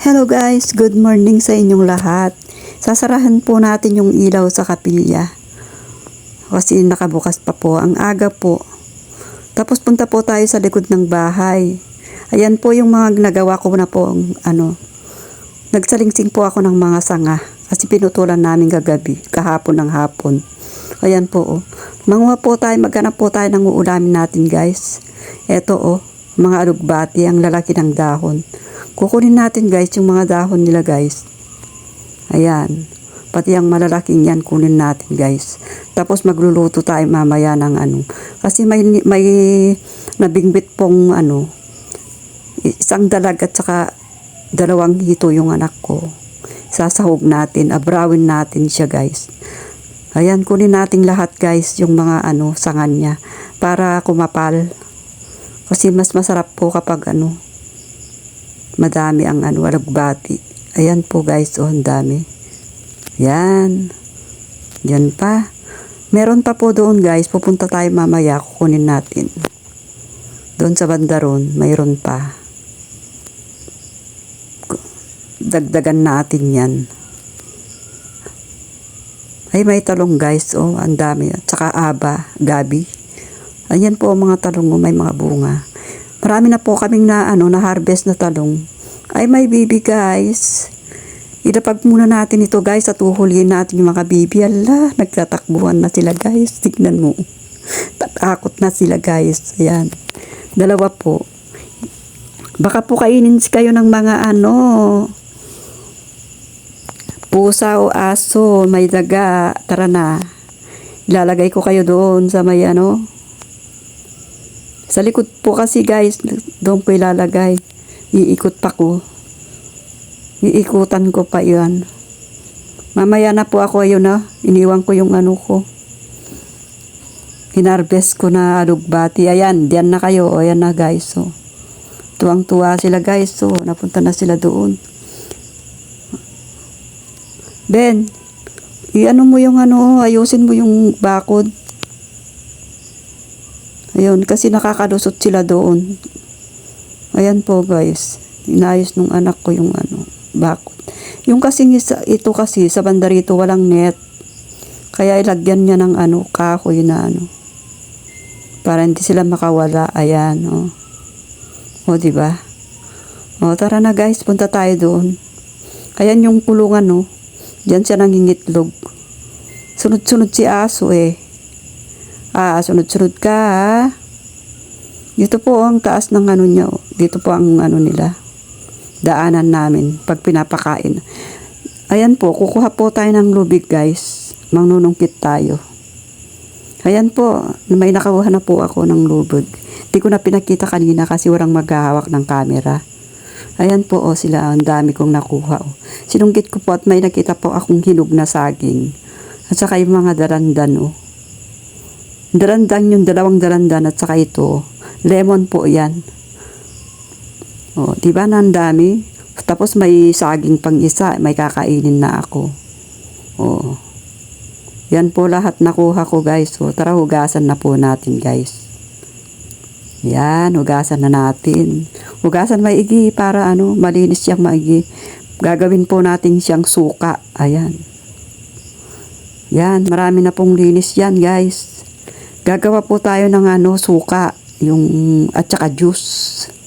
Hello guys, good morning sa inyong lahat. Sasarahan po natin yung ilaw sa kapilya. Kasi nakabukas pa po, ang aga po. Tapos punta po tayo sa likod ng bahay. Ayan po yung mga nagawa ko na po, ano, nagsalingsing po ako ng mga sanga. Kasi pinutulan namin gagabi, kahapon ng hapon. Ayan po, oh. Manguha po tayo, maghanap po tayo ng uulamin natin, guys. Eto, oh, mga alugbati, ang lalaki ng dahon. Kukunin natin, guys, yung mga dahon nila, guys. Ayan. Pati ang malalaking yan, kunin natin, guys. Tapos magluluto tayo mamaya ng ano. Kasi may, may nabingbit pong ano, isang dalag at saka dalawang hito yung anak ko. Sasahog natin, abrawin natin siya, guys. Ayan, kunin natin lahat, guys, yung mga ano, sangan niya para kumapal. Kasi mas masarap po kapag ano, madami ang ano, alagbati. Ayan po, guys, oh, ang dami. Yan. Yan pa. Meron pa po doon, guys. Pupunta tayo mamaya, kukunin natin. Doon sa bandaron, mayroon pa. Dagdagan natin yan. Ay, may talong guys. Oh, ang dami. At saka aba, gabi. Ayan po ang mga talong. Oh, may mga bunga. Marami na po kaming na, ano, na harvest na talong. Ay, may bibi guys. Ilapag muna natin ito guys at uhulihin natin yung mga bibi. Ala, nagtatakbuhan na sila guys. Tignan mo. Tatakot na sila guys. Ayan. Dalawa po. Baka po kainin kayo ng mga ano, pusa o aso, may daga, tara na. Ilalagay ko kayo doon sa may ano. Sa likod po kasi guys, doon ko ilalagay. Iikot pa ko. Iikutan ko pa yan. Mamaya na po ako ayun na. Iniwan ko yung ano ko. Hinarvest ko na alugbati. Ayan, diyan na kayo. O, ayan na guys. So, tuwang-tuwa sila guys. So, napunta na sila doon. Ben, i-ano mo yung ano, ayusin mo yung bakod. Ayun, kasi nakakalusot sila doon. Ayan po guys. Inayos nung anak ko yung ano, bakod. Yung kasi ito kasi sa banda rito walang net. Kaya ilagyan niya ng ano, kahoy na ano. Para hindi sila makawala. Ayan, oh. O, di ba? O, tara na guys, punta tayo doon. Ayan yung kulungan, no. Diyan siya nangingitlog. Sunod-sunod si aso eh. Ah, sunod-sunod ka ha. Dito po ang taas ng ano niya. oh. Dito po ang ano nila. Daanan namin pag pinapakain. Ayan po, kukuha po tayo ng lubig guys. Mangnunungkit tayo. Ayan po, may nakakuha na po ako ng lubig. Di ko na pinakita kanina kasi walang maghahawak ng camera. Ayan po oh, sila, ang dami kong nakuha. Oh. Sinunggit ko po at may nakita po akong hinog na saging. At saka yung mga darandan oh. Darandan yung dalawang darandan at saka ito. Lemon po yan. Oh, di ba na ang dami? Tapos may saging pang isa, may kakainin na ako. Oh. Yan po lahat nakuha ko guys. So, tara hugasan na po natin guys. Yan, hugasan na natin. Hugasan maigi para ano, malinis siyang maigi. Gagawin po natin siyang suka. Ayan. Yan, marami na pong linis yan guys. Gagawa po tayo ng ano, suka. Yung, at saka juice.